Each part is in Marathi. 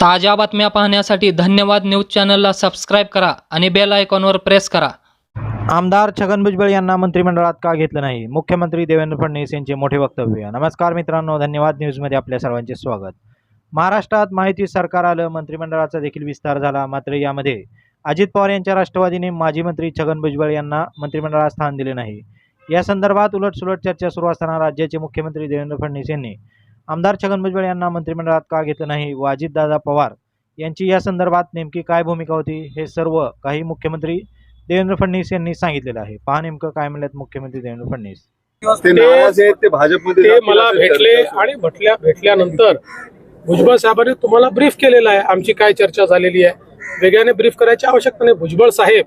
ताज्या बातम्या पाहण्यासाठी धन्यवाद न्यूज चॅनलला सबस्क्राईब करा आणि बेल आयकॉनवर प्रेस करा. आमदार छगन भुजबळ यांना मंत्रिमंडळात का घेतलं नाही? मुख्यमंत्री देवेंद्र फडणवीस यांचे मोठे वक्तव्य. नमस्कार मित्रांनो धन्यवाद न्यूजमध्ये आपल्या सर्वांचे स्वागत. महाराष्ट्रात माहिती सरकार आलं मंत्रिमंडळाचा देखील विस्तार झाला मात्र यामध्ये अजित पवार यांच्या राष्ट्रवादीने माजी मंत्री छगन भुजबळ यांना मंत्रिमंडळात स्थान दिले नाही. या संदर्भात उलटसुलट चर्चा सुरू असताना राज्याचे मुख्यमंत्री देवेंद्र फडणवीस यांनी आमदार छगन भुजबळ यांना मंत्रिमंडळात का घेतलं नाही? व अजितदादा पवार यांची या संदर्भात नेमकी काय भूमिका होती? हे सर्व काही मुख्यमंत्री देवेंद्र फडणवीस यांनी सांगितलेलं आहे. पहा नेमकं काय म्हणलेत मुख्यमंत्री देवेंद्र फडणवीस. ते भाजपमध्ये मला भेटले आणि भेटल्या भेटल्यानंतर भुजबळ साहेबांनी तुम्हाला ब्रीफ केलेला आहे. आमची काय चर्चा झालेली आहे? वेगळ्याने ब्रीफ करायची आवश्यकता नाही. भुजबळ साहेब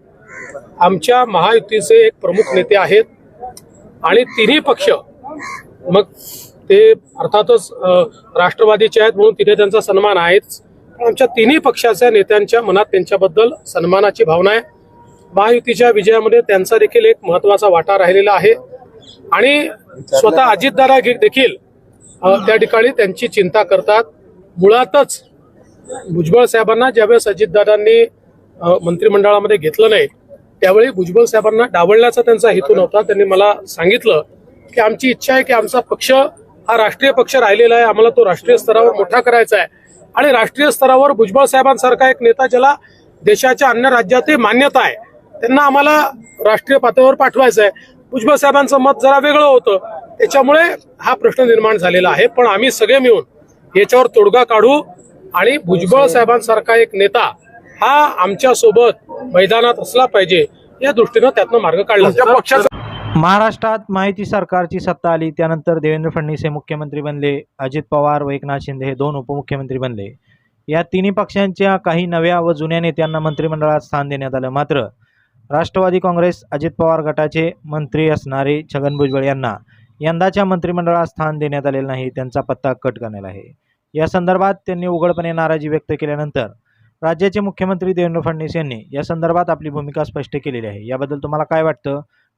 आमच्या महायुतीचे एक प्रमुख नेते आहेत आणि तिन्ही पक्ष मग ते अर्थातच राष्ट्रवादीचे आहेत म्हणून तिथे त्यांचा सन्मान आहेच. पण आमच्या तिन्ही पक्षाच्या नेत्यांच्या मनात त्यांच्याबद्दल सन्मानाची भावना आहे. महायुतीच्या विजयामध्ये त्यांचा देखील एक महत्त्वाचा वाटा राहिलेला आहे. आणि स्वतः अजितदादा देखील त्या ठिकाणी त्यांची चिंता करतात. मुळातच भुजबळ साहेबांना ज्यावेळेस अजितदादांनी मंत्रिमंडळामध्ये घेतलं नाही त्यावेळी भुजबळ साहेबांना डावलण्याचा त्यांचा हेतू नव्हता. त्यांनी मला सांगितलं की आमची इच्छा आहे की आमचा पक्ष हा राष्ट्रीय पक्ष राहिलेला आहे. आम्हाला तो राष्ट्रीय स्तरावर मोठा करायचा आहे. आणि राष्ट्रीय स्तरावर भुजबळ साहेबांसारखा एक नेता ज्याला देशाच्या अन्य राज्यातही मान्यता आहे त्यांना आम्हाला राष्ट्रीय पातळीवर पाठवायचं आहे. भुजबळ साहेबांचं मत जरा वेगळं होतं. त्याच्यामुळे हा प्रश्न निर्माण झालेला आहे. पण आम्ही सगळे मिळून याच्यावर तोडगा काढू आणि भुजबळ साहेबांसारखा एक नेता हा आमच्यासोबत मैदानात असला पाहिजे या दृष्टीनं त्यातनं मार्ग काढला पक्षाचा महाराष्ट्रात माहिती सरकारची सत्ता आली त्यानंतर देवेंद्र फडणवीस हे मुख्यमंत्री बनले अजित पवार व एकनाथ शिंदे हे दोन उपमुख्यमंत्री बनले. या तिन्ही पक्षांच्या काही नव्या व जुन्या नेत्यांना मंत्रिमंडळात स्थान देण्यात आलं. मात्र राष्ट्रवादी काँग्रेस अजित पवार गटाचे मंत्री असणारे छगन भुजबळ यांना यंदाच्या मंत्रिमंडळात स्थान देण्यात आलेलं नाही त्यांचा पत्ता कट करण्यात आहे. या संदर्भात त्यांनी उघडपणे नाराजी व्यक्त केल्यानंतर राज्याचे मुख्यमंत्री देवेंद्र फडणवीस यांनी या संदर्भात आपली भूमिका स्पष्ट केलेली आहे. याबद्दल तुम्हाला काय वाटतं?